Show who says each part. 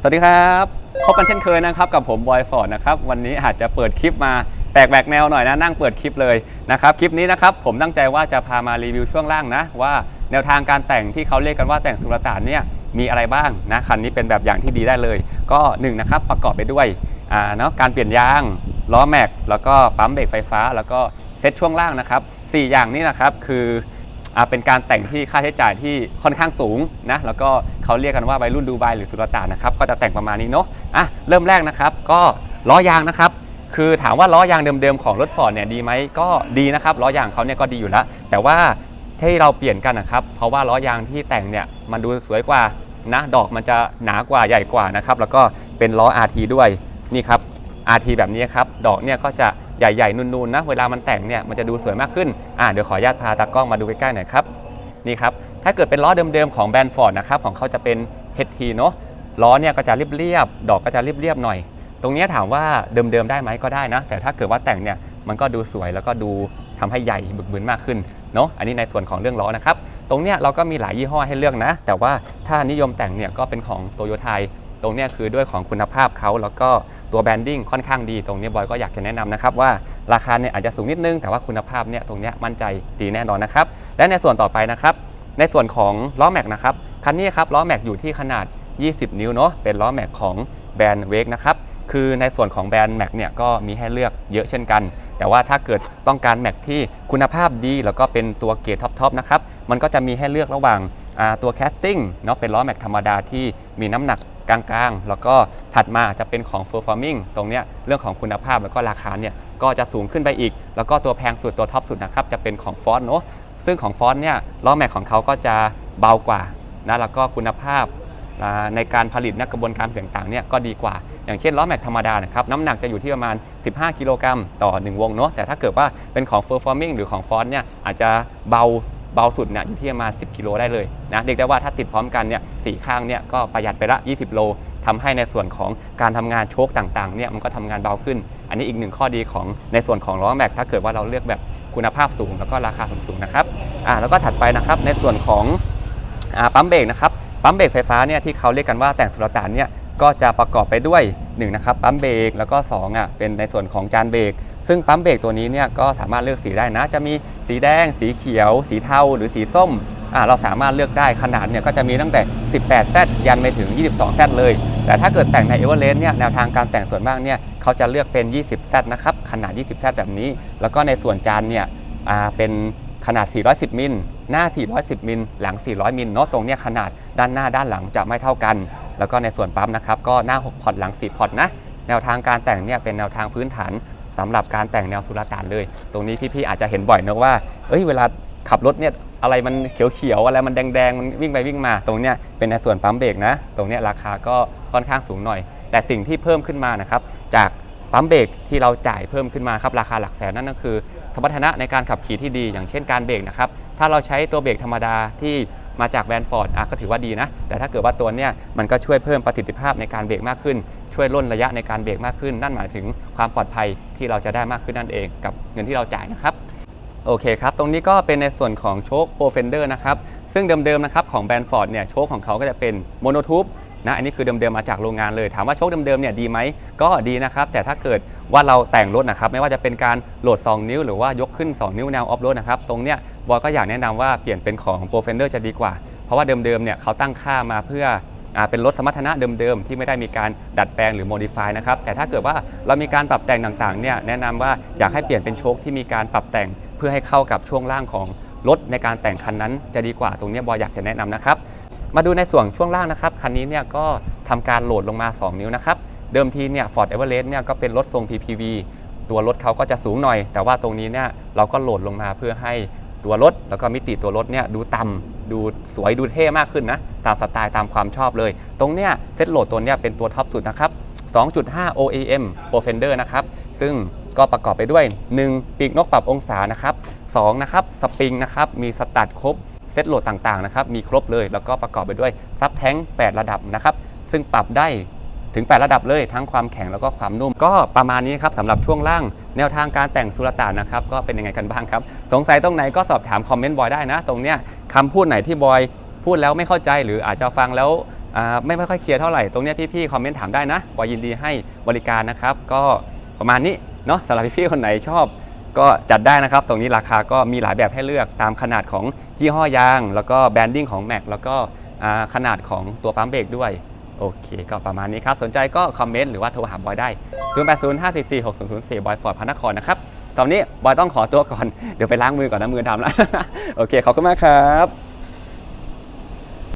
Speaker 1: สวัสดีครับพบกันเช่นเคยนะครับกับผมบอยฟอร์ดนะครับวันนี้อาจจะเปิดคลิปมาแปลกแวกแนวหน่อยนะนั่งเปิดคลิปเลยนะครับคลิปนี้นะครับผมตั้งใจว่าจะพามารีวิวช่วงล่างนะว่าแนวทางการแต่งที่เขาเรียกกันว่าแต่งสุลต่านเนี่ยมีอะไรบ้างนะคันนี้เป็นแบบอย่างที่ดีได้เลย ก็หนึ่งนะครับประกอบไปด้วยอ่าเนาะการเปลี่ยนยางล้อแม็กแล้วก็ปั๊มเบรกไฟฟ้า แล้วก็เซ็ตช่วงล่างนะครับสี่อย่างนี้นะครับคือ อ่าเป็นการแต่งที่ค่าใช้จ่ายที่ค่อนข้างสูงนะแล้วก็เขาเรียกกันว่าวัยรุ่นดูไบหรือสุลต่านนะครับก็จะแต่งประมาณนี้เนาะอะเริ่มแรกนะครับ ก็ล้อยางนะครับคือถามว่าล้อยางเดิมๆของรถฟอร์ดเนี่ยดีไหมก็ดีนะครับล้อยางเขาเนี่ยก็ดีอยู่แล้ว แต่ว่าที่เราเปลี่ยนกันนะครับ เพราะว่าล้อยางที่แต่งเนี่ยมันดูสวยกว่านะดอกมันจะหนากว่าใหญ่กว่านะครับแล้วก็เป็นล้อ RT ด้วยนี่ครับ RT แบบนี้ครับดอกเนี่ยก็จะ ใหญ่ๆ นูนๆนะเวลามันแต่งเนี่ยมันจะดูสวยมากขึ้นอ่าเดี๋ยวขออนุญาตพาตากล้องมาดูใกล้ๆหน่อยครับนี่ครับถ้าเกิดเป็นล้อเดิมๆของแบรนด์ฟอร์ดนะครับของเขาจะเป็น HT เนอะล้อเนี่ยก็จะเรียบๆดอกก็จะเรียบๆหน่อย ตรงนี้ถามว่าเดิมๆได้ไหมก็ได้นะ แต่ถ้าเกิดว่าแต่งเนี่ยมันก็ดูสวยแล้วก็ดูทำให้ใหญ่บึกบึนมากขึ้นเนอะอันนี้ในส่วนของเรื่องล้อนะครับตรงเนี้ยเราก็มีหลายยี่ห้อให้เลือกนะ แต่ว่าถ้านิยมแต่งเนี่ยก็เป็นของโตโยไทยตรงเนี้ยคือด้วยของคุณภาพเขาแล้วก็ ตัวแบรนดิ้งค่อนข้างดีตรงนี้บอยก็อยากจะแนะนำนะครับว่าราคาเนี่ยอาจจะสูงนิดนึง แต่ว่าคุณภาพเนี่ยตรงนี้มั่นใจดีแน่นอนนะครับ และในส่วนต่อไปนะครับ ในส่วนของล้อแม็กนะครับคันนี้ครับล้อแม็กอยู่ที่ขนาด 20 นิ้วเนาะเป็นล้อแม็กของแบรนด์เวกนะครับคือในส่วนของแบรนด์แม็กเนี่ยก็มีให้เลือกเยอะเช่นกัน แต่ว่าถ้าเกิดต้องการแม็กที่คุณภาพดี แล้วก็เป็นตัวเกรดท็อปๆนะครับมันก็จะมีให้เลือกระหว่างตัวแคสติ้งเนาะเป็นล้อแม็กธรรมดาที่มีน้ำหนัก กลางๆ แล้วก็ถัดมาจะเป็นของ performing ตรงเนี้ยเรื่องของคุณภาพแล้วก็ราคาเนี่ยก็จะสูงขึ้นไปอีก แล้วก็ตัวแพงสุดตัวท็อปสุดนะครับจะเป็นของฟอสเนาะซึ่งของฟอสเนี่ยล้อแม็กของเขาก็จะเบากว่านะแล้วก็คุณภาพในการผลิตนะกระบวนการต่างๆเนี่ยก็ดีกว่า อย่างเช่นล้อแม็กธรรมดานะครับน้ำหนักจะอยู่ที่ประมาณ 15 กิโลกรัมต่อ 1 วงเนาะแต่ถ้าเกิดว่าเป็นของ performing หรือของฟอสเนี่ยอาจจะเบา เบาสุดเนี่ยอยู่ที่ประมาณ 10 กิโลได้เลยนะเรียกได้ว่าถ้าติดพร้อมกันเนี่ยสี่ข้างเนี่ยก็ประหยัดไปละ 20 โลทำให้ในส่วนของการทำงานโชคต่างๆเนี่ยมันก็ทำงานเบาขึ้น อันนี้อีกหนึ่งข้อดีของในส่วนของล้อแม็กถ้าเกิดว่าเราเลือกแบบคุณภาพสูงแล้วก็ราคาสูงๆนะครับอ่าแล้วก็ถัดไปนะครับในส่วนของอปั๊มเบรกนะครับปั๊มเบรกไฟฟ้าเนี่ยที่เขาเรียกกันว่าแต่งสุลต่านเนี่ย ก็จะประกอบไปด้วย1นะครับปั๊มเบรกแล้วก็2อะเป็นในส่วนของจานเบรกซึ่งปั๊มเบรกตัวนี้เนี่ยก็สามารถเลือกสีได้นะ จะมีสีแดง สีเขียว สีเทาหรือสีส้มอ่าเราสามารถเลือกได้ขนาดเนี่ยก็จะมีตั้งแต่ 18 z ยันไปถึง 22 z เลย แต่ถ้าเกิดแต่งในเอเวอเรสต์เนี่ยแนวทางการแต่งส่วนมากเนี่ยเขาจะเลือกเป็น 20 z นะครับขนาด 20 z แบบนี้ แล้วก็ในส่วนจานเนี่ยอ่าเป็น ขนาด 410 มิล หน้า 410 มิล หลัง 400 มิล เนาะ ตรงเนี้ยขนาดด้านหน้าด้านหลังจะไม่เท่ากัน แล้วก็ในส่วนปั๊มนะครับ ก็หน้า 6 พอร์ตหลัง 4 พอร์ตนะ แนวทางการแต่งเนี่ยเป็นแนวทางพื้นฐานสำหรับการแต่งแนวสุลต่านเลย ตรงนี้พี่ๆอาจจะเห็นบ่อยนะว่า เอ้ย เวลาขับรถเนี่ย อะไรมันเขียวๆ อะไรมันแดงๆ มันวิ่งไปวิ่งมา ตรงเนี้ยเป็นในส่วนปั๊มเบรกนะ ตรงเนี้ยราคาก็ค่อนข้างสูงหน่อย แต่สิ่งที่เพิ่มขึ้นมานะครับ จาก ปั๊มเบรกที่เราจ่ายเพิ่มขึ้นมาครับราคาหลักแสนนั่นก็คือ สมรรถนะในการขับขี่ที่ดี อย่างเช่นการเบรกนะครับถ้าเราใช้ตัวเบรกธรรมดาที่มาจากแบรนด์ฟอร์ดก็ถือว่าดีนะ แต่ถ้าเกิดว่าตัวเนี้ยมันก็ช่วยเพิ่มประสิทธิภาพในการเบรกมากขึ้น ช่วยล่นระยะในการเบรกมากขึ้น นั่นหมายถึงความปลอดภัยที่เราจะได้มากขึ้นนั่นเอง กับเงินที่เราจ่ายนะครับโอเคครับ ตรงนี้ก็เป็นในส่วนของโชคโปรเฟนเดอร์นะครับ ซึ่งเดิมๆนะครับของแบรนด์ฟอร์ดเนี่ยโชคของเขาก็จะเป็นโมโนทูบ นะอันนี้คือเดิมๆมาจากโรงงานเลย ถามว่าโชคเดิมๆเนี่ยดีไหมก็ดีนะครับแต่ถ้าเกิดว่าเราแต่งรถนะครับไม่ว่าจะเป็นการโหลด 2 นิ้ว หรือว่ายกขึ้น 2 นิ้วแนวออฟโรดนะครับตรงเนี้ยบอยก็อยากแนะนำว่าเปลี่ยนเป็นของโปรเฟนเดอร์จะดีกว่า เพราะว่าเดิมๆเนี่ยเขาตั้งค่ามาเพื่ออเป็นรถสมรรถนะเดิมๆ ที่ไม่ได้มีการดัดแปลงหรือโมดิฟายนะครับ แต่ถ้าเกิดว่าเรามีการปรับแต่งต่างๆเนี่ยแนะนำว่าอยากให้เปลี่ยนเป็นโชคที่มีการปรับแต่งเพื่อให้เข้ากับช่วงล่างของรถในการแต่งคันนั้นจะดีกว่าตรงนี้บอยอยากจะแนะนำนะครับ มาดูในส่วนช่วงล่างนะครับ คันนี้เนี่ยก็ทำการโหลดลงมา 2 นิ้วนะครับ เดิมทีเนี่ย Ford Everest เนี่ยก็เป็นรถทรง PPV ตัวรถเขาก็จะสูงหน่อย แต่ว่าตรงนี้เนี่ยเราก็โหลดลงมาเพื่อให้ตัวรถ แล้วก็มิติตัวรถเนี่ยดูต่ำดูสวยดูเท่มากขึ้นนะ ตามสไตล์ตามความชอบเลย ตรงเนี้ยเซตโหลดตัวเนี้ยเป็นตัวท็อปสุดนะครับ 2.5 OEM Pro Fender นะครับ ซึ่งก็ประกอบไปด้วย 1 ปีกนกปรับองศานะครับ2นะครับสปริงนะครับมีสตัดครบ เซตโหลดต่างๆนะครับมีครบเลยแล้วก็ประกอบไปด้วยซับแท้ง8ระดับนะครับซึ่งปรับได้ถึง 8 ระดับเลยทั้งความแข็งแล้วก็ความนุ่ม ก็ประมาณนี้ครับสำหรับช่วงล่าง แนวทางการแต่งสุลต่านนะครับก็เป็นยังไงกันบ้างครับ สงสัยตรงไหนก็สอบถามคอมเมนต์บอยได้นะ ตรงเนี้ยคำพูดไหนที่บอยพูดแล้วไม่เข้าใจหรืออาจจะฟังแล้วไม่ไม่ค่อยเคลียร์เท่าไหร่ ตรงเนี้ยพี่ๆคอมเมนต์ถามได้นะบอยยินดีให้บริการนะครับ ก็ประมาณนี้เนาะสำหรับพี่ๆคนไหนชอบ ก็จัดได้นะครับ ตรงนี้ราคาก็มีหลายแบบให้เลือกตามขนาดของยี่ห้อยาง แล้วก็แบรนดิ้งของแม็กแล้วก็ขนาดของตัวปั๊มเบรกด้วย โอเค ก็ประมาณนี้ครับ สนใจก็คอมเมนต์หรือว่าโทรหาบอยได้ 0 8 0 5 4 4 6 0 0 4 บอยฟอร์ดพระนครนะครับตอนนี้บอยต้องขอตัวก่อน เดี๋ยวไปล้างมือก่อนนะมือทำแล้ว โอเค ขอบคุณมากครับ